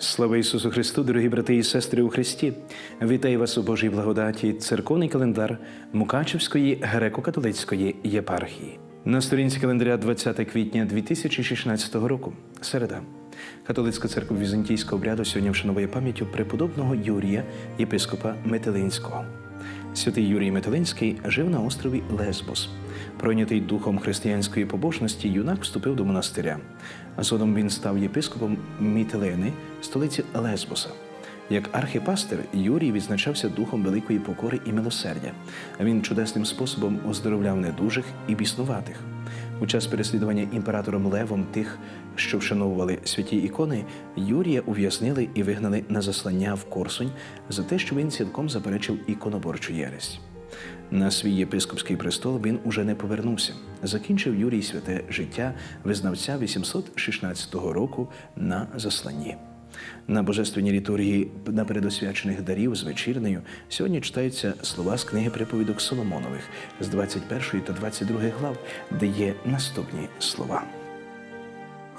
Слава Ісусу Христу, дорогі брати і сестри у Христі! Вітаю вас у Божій благодаті, церковний календар Мукачевської греко-католицької єпархії. На сторінці календаря 20 квітня 2016 року, середа. Католицька церква візантійського обряду сьогодні вшановує пам'яттю преподобного Юрія, єпископа Метелинського. Святий Юрій Металинський жив на острові Лесбос. Пройнятий духом християнської побожності, юнак вступив до монастиря. А згодом він став єпископом Мітилени, столиці Лесбоса. Як архіпастир Юрій відзначався духом великої покори і милосердя. Він чудесним способом оздоровляв недужих і біснуватих. У час переслідування імператором Левом тих, що вшановували святі ікони, Юрія ув'язнили і вигнали на заслання в Корсунь за те, що він цілком заперечив іконоборчу єресь. На свій єпископський престол він уже не повернувся. Закінчив Юрій святе життя визнавця 816 року на засланні. На божественній літургії на передосвячених дарів з вечірнею сьогодні читаються слова з книги приповідок Соломонових з 21 та 22 глав, де є наступні слова.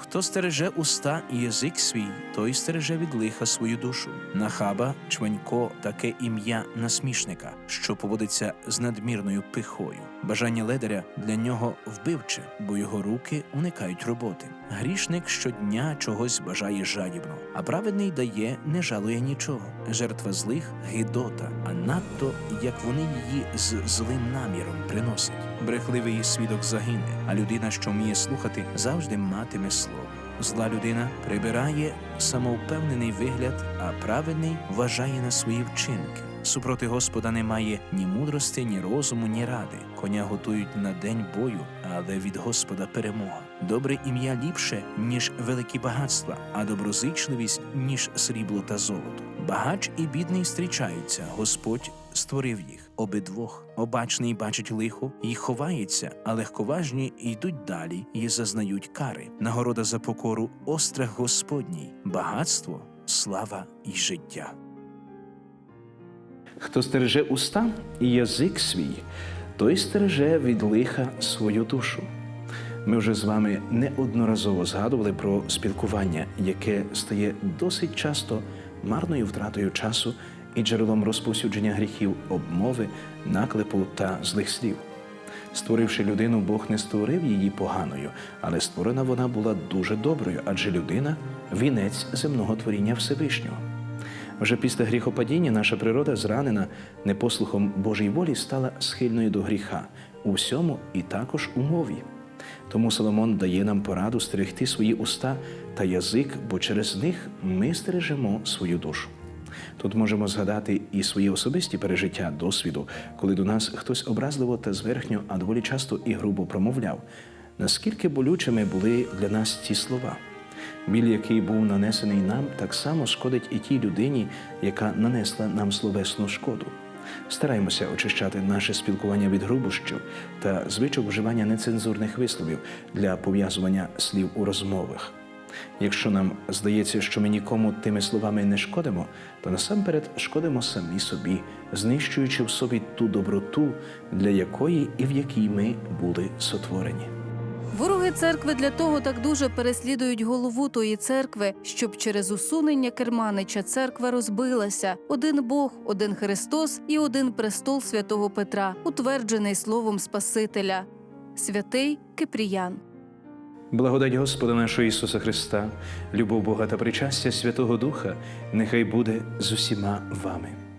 Хто стереже уста і язик свій, той стереже від лиха свою душу. Нахаба, чванько, таке ім'я насмішника, що поводиться з надмірною пихою. Бажання ледаря для нього вбивче, бо його руки уникають роботи. Грішник щодня чогось бажає жадібно, а праведний дає, не жалує нічого. Жертва злих гидота, а надто як вони її з злим наміром приносять. Брехливий свідок загине, а людина, що вміє слухати, завжди матиме слово. Зла людина прибирає самовпевнений вигляд, а праведний вважає на свої вчинки. Супроти Господа немає ні мудрости, ні розуму, ні ради. Коня готують на день бою, але від Господа перемога. Добре ім'я ліпше, ніж великі багатства, а доброзичливість, ніж срібло та золото. Багач і бідний зустрічаються, Господь створив їх обидвох. Обачний бачить лихо і ховається, а легковажні йдуть далі і зазнають кари. Нагорода за покору острах Господній, багатство, слава і життя. Хто стереже уста і язик свій, той стереже від лиха свою душу. Ми вже з вами неодноразово згадували про спілкування, яке стає досить часто марною втратою часу і джерелом розповсюдження гріхів, обмови, наклепу та злих слів. Створивши людину, Бог не створив її поганою, але створена вона була дуже доброю, адже людина вінець земного творіння Всевишнього. Вже після гріхопадіння наша природа, зранена непослухом Божій волі, стала схильною до гріха у всьому і також у мові. Тому Соломон дає нам пораду стерегти свої уста та язик, бо через них ми стережемо свою душу. Тут можемо згадати і свої особисті пережиття досвіду, коли до нас хтось образливо та зверхньо, а доволі часто і грубо промовляв, наскільки болючими були для нас ці слова. Біль, який був нанесений нам, так само шкодить і тій людині, яка нанесла нам словесну шкоду. Стараємося очищати наше спілкування від грубощів та звичок вживання нецензурних висловів для пов'язування слів у розмовах. Якщо нам здається, що ми нікому тими словами не шкодимо, то насамперед шкодимо самі собі, знищуючи в собі ту доброту, для якої і в якій ми були сотворені. Церкви для того так дуже переслідують голову тої церкви, щоб через усунення керманича церква розбилася. Один Бог, один Христос і один престол святого Петра, утверджений словом Спасителя. Святий Кипріян. Благодать Господа нашого Ісуса Христа, любов Бога та причастя Святого Духа нехай буде з усіма вами.